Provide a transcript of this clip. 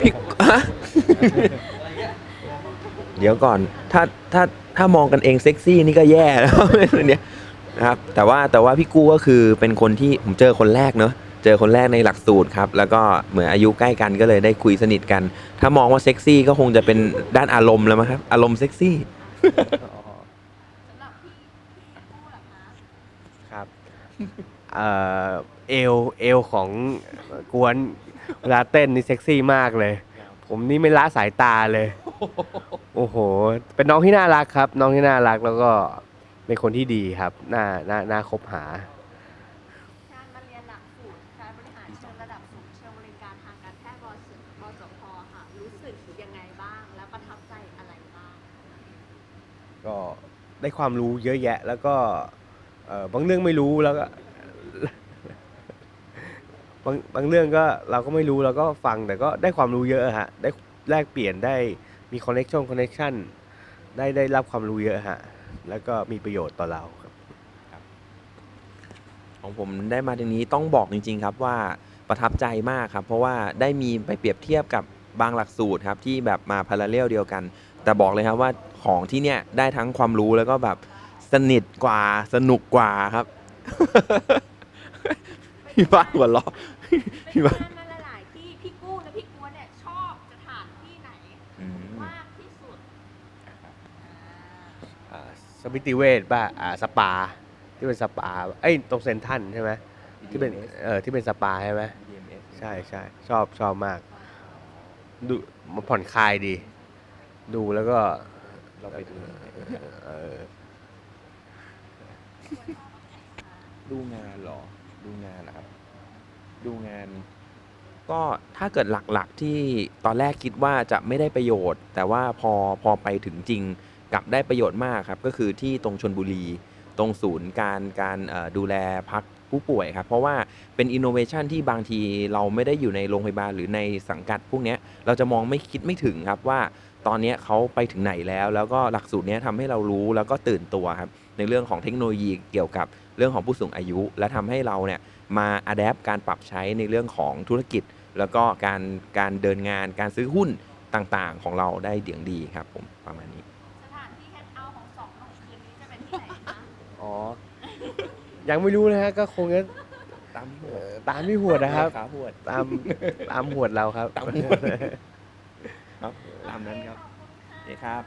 พี่ฮะ เดี๋ยวก่อน ถ้าถ้าถ้ามองกันเองเซ็กซี่นี่ก็แย่แล้วเนี่ยนะครับแต่ว่าแต่ว่าพี่กู้ก็คือเป็นคนที่ผมเจอคนแรกเนอะเจอคนแรกในหลักสูตรครับ แล้วก็เหมือนอายุใกล้กันก็เลยได้คุยสนิทกัน ถ้ามองว่าเซ็กซี่ก็คงจะเป็นด้านอารมณ์แล้วมั้งครับ อารมณ์เซ็กซี่ครับเอ่อเอวเอวของกวน เวลาเต้นนี่เซ็กซี่มากเลย ผมนี่ไม่ละสายตาเลย โอ้โห เป็นน้องที่น่ารักครับ น้องที่น่ารักแล้วก็เป็นคนที่ดีครับ น่า น่า น่าคบหา การมาเรียนหลักสูตรการบริหารเชิงระดับสูงเชิงบริการทางการแพทย์บสบสพค่ะ รู้สึกยังไงบ้าง และประทับใจอะไรบ้าง ก็ได้ความรู้เยอะแยะ แล้วก็เอ่อบางเรื่องไม่รู้แล้วก็ บางบางเรื่องก็เราก็ไม่รู้เราก็ฟังแต่ก็ได้ความรู้เยอะฮะได้แลกเปลี่ยนได้มีคอนเน t ชันคอนเน t ชันได้ได้รับความรู้เยอะฮะแล้วก็มีประโยชน์ต่อเราครับ ของผมได้มาตรงนี้ต้องบอกจริง ๆ ครับว่าประทับใจมากครับ เพราะว่าได้มีไปเปรียบเทียบกับบางหลักสูตรครับที่แบบมาพาราเรลเดียวกัน แต่บอกเลยครับว่าของที่เนี่ยได้ทั้งความรู้แล้วก็แบบสนิทกว่าสนุกกว่าครับ พี่บ้านหัวเราะ พี่บ้านเป็นมาหลายๆที่พี่กู้และพี่กวนเนี่ยชอบสถานที่ไหนมากที่สุดอ่าอ่าสมิติเวชป่ะอ่าสปา ที่เป็นสปาเอ้ยตรงเซนทรันใช่ไหมที่เป็นเออที่เป็นสปาใช่ไหมใช่ใช่ชอบชอบมากดูมันผ่อนคลายดี ดูแล้วก็เราไปดูเออดูงานเหรอ ดูงานนะครับ ดูงาน ก็ถ้าเกิดหลักๆที่ตอนแรกคิดว่าจะไม่ได้ประโยชน์ แต่ว่าพอพอไปถึงจริงกลับได้ประโยชน์มากครับ ก็คือที่ตรงชนบุรี ตรงศูนย์การการดูแลพักผู้ป่วยครับ เพราะว่าเป็นอินโนเวชันที่บางทีเราไม่ได้อยู่ในโรงพยาบาลหรือในสังกัดพวกนี้เราจะมองไม่คิดไม่ถึงครับว่าตอนนี้เขาไปถึงไหนแล้ว แล้วก็หลักสูตรนี้ทำให้เรารู้แล้วก็ตื่นตัวครับ ในเรื่องของเทคโนโลยีเกี่ยวกับเรื่องของผู้สูงอายุ และทำให้เราเนี่ยมาอัดแอปการปรับใช้ในเรื่องของธุรกิจ แล้วก็การการเดินงานการซื้อหุ้นต่างๆ ของเราได้เดียงดีครับผมประมาณนี้สถานที่แฮงเอาของสองหนุ่มคืนนี้จะเป็นที่ไหนคะอ๋อ ยังไม่รู้นะฮะก็คงจะตามที่เอ่อตามที่หวดนะครับ ขาหวดตามตามหวดเราครับ ตามหวด ครับตามนั้นครับโอเคครับ